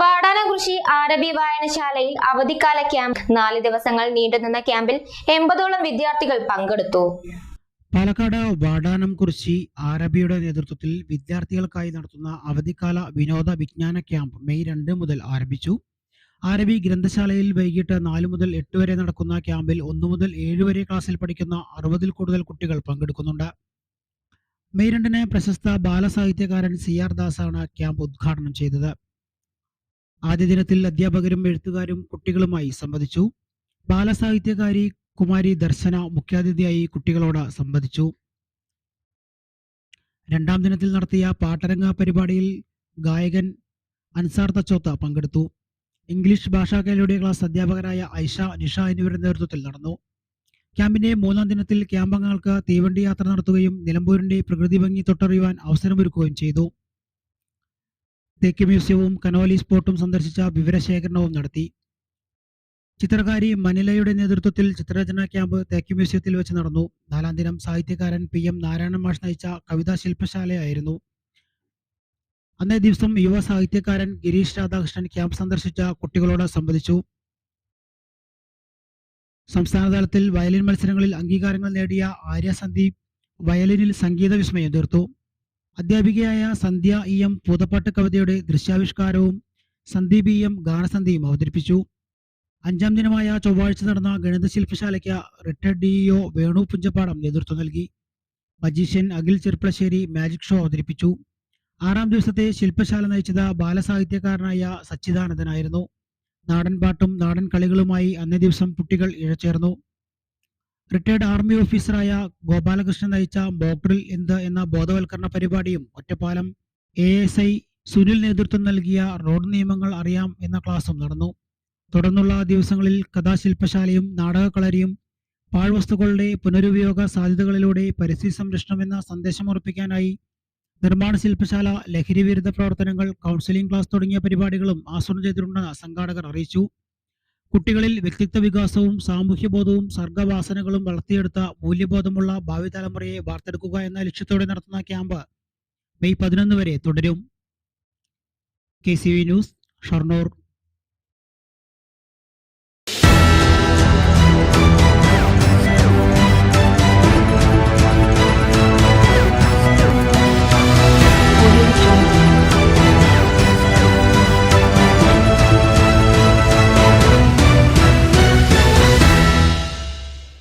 വാടാനകുറിശി അറബി വായനശാലയിൽ അവധിക്കാല ക്യാമ്പ് നാല് ദിവസങ്ങൾ നീണ്ടുനിന്ന ക്യാമ്പിൽ എൺപതോളം വിദ്യാർത്ഥികൾ പങ്കെടുത്തു. പാലക്കാട് വാടാനം കുറിശി ആരബിയുടെ നേതൃത്വത്തിൽ വിദ്യാർത്ഥികൾക്കായി നടത്തുന്ന അവധിക്കാല വിനോദ വിജ്ഞാന ക്യാമ്പ് മെയ് രണ്ട് മുതൽ ആരംഭിച്ചു. ആരബി ഗ്രന്ഥശാലയിൽ വൈകിട്ട് നാല് മുതൽ എട്ട് വരെ നടക്കുന്ന ക്യാമ്പിൽ ഒന്ന് മുതൽ ഏഴ് വരെ ക്ലാസ്സിൽ പഠിക്കുന്ന അറുപതിൽ കൂടുതൽ കുട്ടികൾ പങ്കെടുക്കുന്നുണ്ട്. മെയ് രണ്ടിന് പ്രശസ്ത ബാലസാഹിത്യകാരൻ സി ആർ ദാസാണ് ക്യാമ്പ് ഉദ്ഘാടനം ചെയ്തത്. ആദ്യ ദിനത്തിൽ അധ്യാപകരും എഴുത്തുകാരും കുട്ടികളുമായി സംവദിച്ചു. ബാലസാഹിത്യകാരി കുമാരി ദർശന മുഖ്യാതിഥിയായി കുട്ടികളോട് സംവദിച്ചു. രണ്ടാം ദിനത്തിൽ നടത്തിയ പാട്ടരംഗ പരിപാടിയിൽ ഗായകൻ അൻസാർ തച്ചോത്ത പങ്കെടുത്തു. ഇംഗ്ലീഷ് ഭാഷാ കലയുടെ ക്ലാസ് അധ്യാപകരായ ഐഷ നിഷ എന്നിവരുടെ നേതൃത്വത്തിൽ നടന്നു. ക്യാമ്പിന്റെ മൂന്നാം ദിനത്തിൽ ക്യാമ്പംഗങ്ങൾക്ക് തീവണ്ടി യാത്ര നടത്തുകയും നിലമ്പൂരിന്റെ പ്രകൃതി ഭംഗി തൊട്ടറിയുവാൻ അവസരമൊരുക്കുകയും ചെയ്തു. തേക്ക് മ്യൂസിയവും കനോലി സ്പോട്ടും സന്ദർശിച്ച വിവരശേഖരണവും നടത്തി. ചിത്രകാരി മനിലയുടെ നേതൃത്വത്തിൽ ചിത്രരചനാ ക്യാമ്പ് തേക്ക് മ്യൂസിയത്തിൽ വെച്ച് നടന്നു. നാലാം ദിനം സാഹിത്യകാരൻ പി എം നാരായണ മാഷ് നയിച്ച കവിതാ ശില്പശാലയായിരുന്നു. അന്നേ ദിവസം യുവ സാഹിത്യകാരൻ ഗിരീഷ് രാധാകൃഷ്ണൻ ക്യാമ്പ് സന്ദർശിച്ച കുട്ടികളോട് സംവദിച്ചു. സംസ്ഥാനതലത്തിൽ വയലിൻ മത്സരങ്ങളിൽ അംഗീകാരങ്ങൾ നേടിയ ആര്യ സന്ദീപ് വയലിനിൽ സംഗീത വിസ്മയം തീർത്തു. അധ്യാപികയായ സന്ധ്യ ഇ എം പൂതപ്പാട്ട് കവിതയുടെ ദൃശ്യാവിഷ്കാരവും സന്ദീപ് ഇ എം ഗാനസന്ധ്യയും അവതരിപ്പിച്ചു. അഞ്ചാം ദിനമായ ചൊവ്വാഴ്ച നടന്ന ഗണിത ശില്പശാലയ്ക്ക് റിട്ടയർഡ് ഡിഇഒ വേണു പുഞ്ചപ്പാടം നേതൃത്വം നൽകി. Magician Akhil Cherpulassery magic show അവതരിപ്പിച്ചു. ആറാം ദിവസത്തെ ശില്പശാല നയിച്ചത് ബാലസാഹിത്യകാരനായ സച്ചിദാനന്ദനായിരുന്നു. നാടൻ പാട്ടും നാടൻ കളികളുമായി അന്നേ ദിവസം കുട്ടികൾ ഇഴചേർന്നു. റിട്ടയർഡ് ആർമി ഓഫീസറായ ഗോപാലകൃഷ്ണൻ നയിച്ച ബോക്ഡ്രിൽ എന്ത് എന്ന ബോധവൽക്കരണ പരിപാടിയും Ottapalam A S I Sunil നേതൃത്വം നൽകിയ റോഡ് നിയമങ്ങൾ അറിയാം എന്ന ക്ലാസും നടന്നു. തുടർന്നുള്ള ദിവസങ്ങളിൽ കഥാശില്പശാലയും നാടകക്കളരിയും പാഴ്വസ്തുക്കളുടെ പുനരുപയോഗ സാധ്യതകളിലൂടെ പരിസ്ഥിതി സംരക്ഷണം എന്ന സന്ദേശം ഉറപ്പിക്കാനായി നിർമ്മാണ ശില്പശാല ലഹരി വിരുദ്ധ പ്രവർത്തനങ്ങൾ കൗൺസിലിംഗ് ക്ലാസ് തുടങ്ങിയ പരിപാടികളും ആസൂത്രണം ചെയ്തിട്ടുണ്ടെന്ന് സംഘാടകർ അറിയിച്ചു. കുട്ടികളിൽ വ്യക്തിത്വ വികാസവും സാമൂഹ്യബോധവും സർഗവാസനകളും വളർത്തിയെടുത്ത മൂല്യബോധമുള്ള ഭാവി തലമുറയെ വാർത്തെടുക്കുക എന്ന ലക്ഷ്യത്തോടെ നടത്തുന്ന ക്യാമ്പ് മെയ് പതിനൊന്ന് വരെ തുടരും. K News Shoranur.